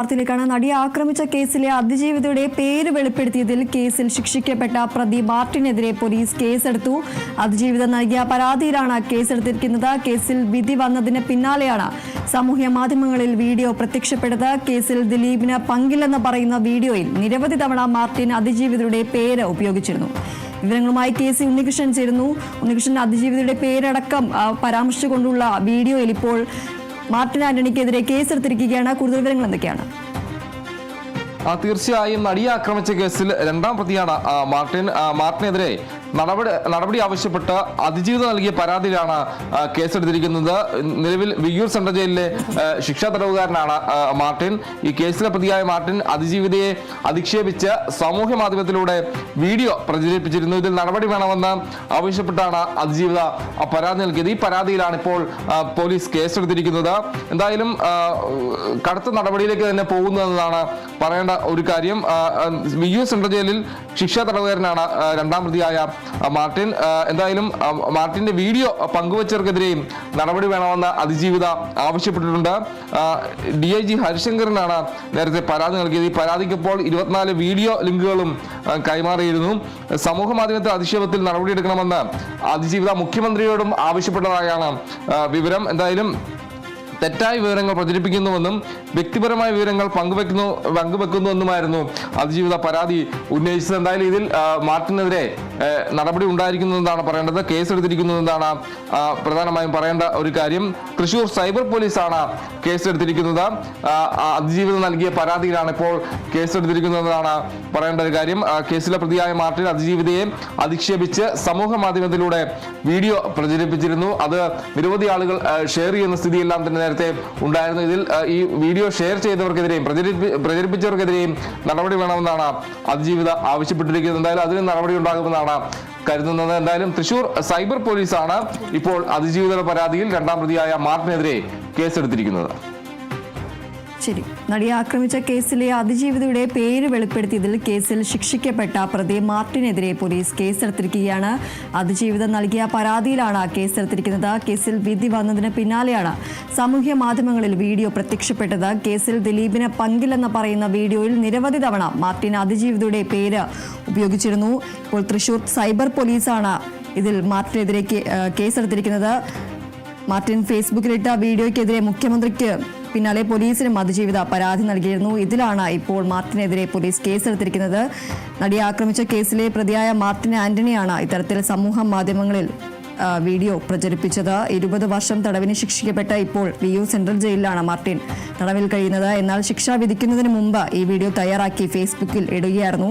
വാർത്തയിലേക്കാണ് നടിയെ ആക്രമിച്ച കേസിലെ അതിജീവിതയുടെ പേര് വെളിപ്പെടുത്തിയതിൽ കേസിൽ ശിക്ഷിക്കപ്പെട്ട പ്രതി മാർട്ടിനെതിരെ പോലീസ് കേസെടുത്തു. അതിജീവിത നൽകിയ പരാതിയിലാണ് കേസെടുത്തിരിക്കുന്നത്. കേസിൽ വിധി വന്നതിന് പിന്നാലെയാണ് സാമൂഹ്യ മാധ്യമങ്ങളിൽ വീഡിയോ പ്രത്യക്ഷപ്പെട്ടത്. കേസിൽ ദിലീപിന് പങ്കില്ലെന്ന് പറയുന്ന വീഡിയോയിൽ നിരവധി തവണ മാർട്ടിൻ അതിജീവിതയുടെ പേര് ഉപയോഗിച്ചിരുന്നു. വിവരങ്ങളുമായി കെ സി ഉണ്ണികൃഷ്ണൻ ചേരുന്നു. ഉണ്ണികൃഷ്ണൻ അതിജീവിതയുടെ പേരടക്കം പരാമർശിച്ചുകൊണ്ടുള്ള വീഡിയോയിൽ ഇപ്പോൾ മാർട്ടിൻ ആന്റണിക്കെതിരെ കേസെടുത്തിരിക്കുകയാണ്. കൂടുതൽ വിവരങ്ങൾ എന്തൊക്കെയാണ്? തീർച്ചയായും നടിയെ ആക്രമിച്ച കേസിൽ രണ്ടാം പ്രതിയാണ് മാർട്ടിൻ മാർട്ടിനെതിരെ നടപടി നടപടി ആവശ്യപ്പെട്ട് അതിജീവിതം നൽകിയ പരാതിയിലാണ് കേസെടുത്തിരിക്കുന്നത്. നിലവിൽ വിയ്യൂർ സെൻട്രൽ ജയിലിലെ ശിക്ഷാ തടവുകാരനാണ് മാർട്ടിൻ. ഈ കേസിലെ പ്രതിയായ മാർട്ടിൻ അതിജീവിതയെ അധിക്ഷേപിച്ച് സാമൂഹ്യ മാധ്യമത്തിലൂടെ വീഡിയോ പ്രചരിപ്പിച്ചിരുന്നു. ഇതിൽ നടപടി വേണമെന്ന് ആവശ്യപ്പെട്ടാണ് അതിജീവിത പരാതി നൽകിയത്. ഈ പരാതിയിലാണ് ഇപ്പോൾ പോലീസ് കേസെടുത്തിരിക്കുന്നത്. എന്തായാലും കടുത്ത നടപടിയിലേക്ക് തന്നെ പോകുന്നതെന്നാണ് പറയേണ്ട ഒരു കാര്യം യു സെൻട്രൽ ജയിലിൽ ശിക്ഷാ തടവുകാരനാണ് രണ്ടാം പ്രതിയായ മാർട്ടിൻ. എന്തായാലും മാർട്ടിന്റെ വീഡിയോ പങ്കുവച്ചവർക്കെതിരെയും നടപടി വേണമെന്ന് അതിജീവിത ആവശ്യപ്പെട്ടിട്ടുണ്ട്. ഡി ഐ ജി ഹരിശങ്കറിനാണ് നേരത്തെ പരാതി നൽകിയത്. ഈ പരാതിക്കിപ്പോൾ ഇരുപത്തിനാല് വീഡിയോ ലിങ്കുകളും കൈമാറിയിരുന്നു. സമൂഹ മാധ്യമത്തിൽ അധിക്ഷേപത്തിൽ നടപടിയെടുക്കണമെന്ന് അതിജീവിത മുഖ്യമന്ത്രിയോടും ആവശ്യപ്പെട്ടതായാണ് വിവരം. എന്തായാലും തെറ്റായ വിവരങ്ങൾ പ്രചരിപ്പിക്കുന്നുവെന്നും വ്യക്തിപരമായ വിവരങ്ങൾ പങ്കുവെക്കുന്നു പങ്കുവെക്കുന്നുവെന്നുമായിരുന്നു അതിജീവിത പരാതി ഉന്നയിച്ചത്. എന്തായാലും ഇതിൽ മാർട്ടിനെതിരെ നടപടി ഉണ്ടായിരിക്കുന്നതെന്നാണ് പറയേണ്ടത്? കേസെടുത്തിരിക്കുന്നതെന്നാണ് പ്രധാനമായും പറയേണ്ട ഒരു കാര്യം തൃശൂർ സൈബർ പോലീസാണ് കേസെടുത്തിരിക്കുന്നത്. അതിജീവിതം നൽകിയ പരാതിയിലാണ് ഇപ്പോൾ കേസെടുത്തിരിക്കുന്നതെന്നാണ് പറയേണ്ട ഒരു കാര്യം. കേസിലെ പ്രതിയായ മാർട്ടിൻ അതിജീവിതയെ അധിക്ഷേപിച്ച് സമൂഹ മാധ്യമത്തിലൂടെ വീഡിയോ പ്രചരിപ്പിച്ചിരുന്നു. അത് നിരവധി ആളുകൾ ഷെയർ ചെയ്യുന്ന സ്ഥിതിയെല്ലാം തന്നെ നേരത്തെ ഉണ്ടായിരുന്നു. ഇതിൽ ഈ വീഡിയോ ഷെയർ ചെയ്തവർക്കെതിരെയും പ്രചരിപ്പി പ്രചരിപ്പിച്ചവർക്കെതിരെയും നടപടി വേണമെന്നാണ് അതിജീവിത ആവശ്യപ്പെട്ടിരിക്കുന്നത്. എന്തായാലും അതിന് നടപടി ഉണ്ടാകുമെന്നാണ് കരുതുന്നത്. എന്തായാലും തൃശൂർ സൈബർ പോലീസാണ് ഇപ്പോൾ അതിജീവിത പരാതിയിൽ രണ്ടാം പ്രതിയായ മാർട്ടിനെതിരെ കേസെടുത്തിരിക്കുന്നത്. ശരി നടിയെ ആക്രമിച്ച കേസിലെ അതിജീവിതയുടെ പേര് വെളിപ്പെടുത്തിയതിൽ കേസിൽ ശിക്ഷിക്കപ്പെട്ട പ്രതി മാർട്ടിനെതിരെ പോലീസ് കേസെടുത്തിരിക്കുകയാണ്. അതിജീവിത നൽകിയ പരാതിയിലാണ് കേസെടുത്തിരിക്കുന്നത്. കേസിൽ വിധി വന്നതിന് പിന്നാലെയാണ് സാമൂഹ്യ മാധ്യമങ്ങളിൽ വീഡിയോ പ്രത്യക്ഷപ്പെട്ടത്. കേസിൽ ദിലീപിന് പങ്കില്ലെന്ന് പറയുന്ന വീഡിയോയിൽ നിരവധി തവണ മാർട്ടിൻ അതിജീവിതയുടെ പേര് ഉപയോഗിച്ചിരുന്നു. ഇപ്പോൾ തൃശൂർ സൈബർ പോലീസാണ് ഇതിൽ മാർട്ടിനെതിരെ കേസെടുത്തിരിക്കുന്നത്. മാർട്ടിൻ ഫേസ്ബുക്കിലിട്ട വീഡിയോയ്ക്കെതിരെ മുഖ്യമന്ത്രിക്ക് പിന്നാലെ പോലീസിനും അതിജീവിത പരാതി നൽകിയിരുന്നു. ഇതിലാണ് ഇപ്പോൾ മാർട്ടിനെതിരെ പോലീസ് കേസെടുത്തിരിക്കുന്നത്. നടിയെ ആക്രമിച്ച കേസിലെ പ്രതിയായ മാർട്ടിൻ ആന്റണിയാണ് ഇത്തരത്തിൽ സമൂഹ മാധ്യമങ്ങളിൽ വീഡിയോ പ്രചരിപ്പിച്ചത്. ഇരുപത് വർഷം തടവിന് ശിക്ഷിക്കപ്പെട്ട ഇപ്പോൾ വിയു സെൻട്രൽ ജയിലിലാണ് മാർട്ടിൻ. തടവിൽ കഴിയുന്നത് എന്നാൽ ശിക്ഷ വിധിക്കുന്നതിന് മുമ്പ് ഈ വീഡിയോ തയ്യാറാക്കി ഫേസ്ബുക്കിൽ ഇടുകയായിരുന്നു.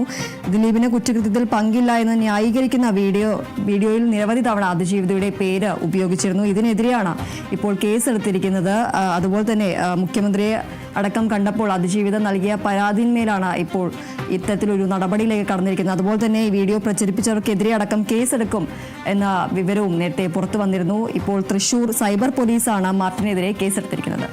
ദിലീപിന് കുറ്റകൃത്യത്തിൽ പങ്കില്ല എന്ന് ന്യായീകരിക്കുന്ന വീഡിയോ വീഡിയോയിൽ നിരവധി തവണ അതിജീവിതയുടെ പേര് ഉപയോഗിച്ചിരുന്നു. ഇതിനെതിരെയാണ് ഇപ്പോൾ കേസെടുത്തിരിക്കുന്നത്. അതുപോലെ തന്നെ മുഖ്യമന്ത്രിയെ അടക്കം കണ്ടപ്പോൾ അതിജീവിതം നൽകിയ പരാതിന്മേലാണ് ഇപ്പോൾ ഇത്തരത്തിലൊരു നടപടിയിലേക്ക് കടന്നിരിക്കുന്നത് അതുപോലെ തന്നെ ഈ വീഡിയോ പ്രചരിപ്പിച്ചവർക്കെതിരെ അടക്കം കേസെടുക്കും എന്ന വിവരവും നേരത്തെ പുറത്തു വന്നിരുന്നു. ഇപ്പോൾ തൃശൂർ സൈബർ പോലീസാണ് മാർട്ടിനെതിരെ കേസെടുത്തിരിക്കുന്നത്.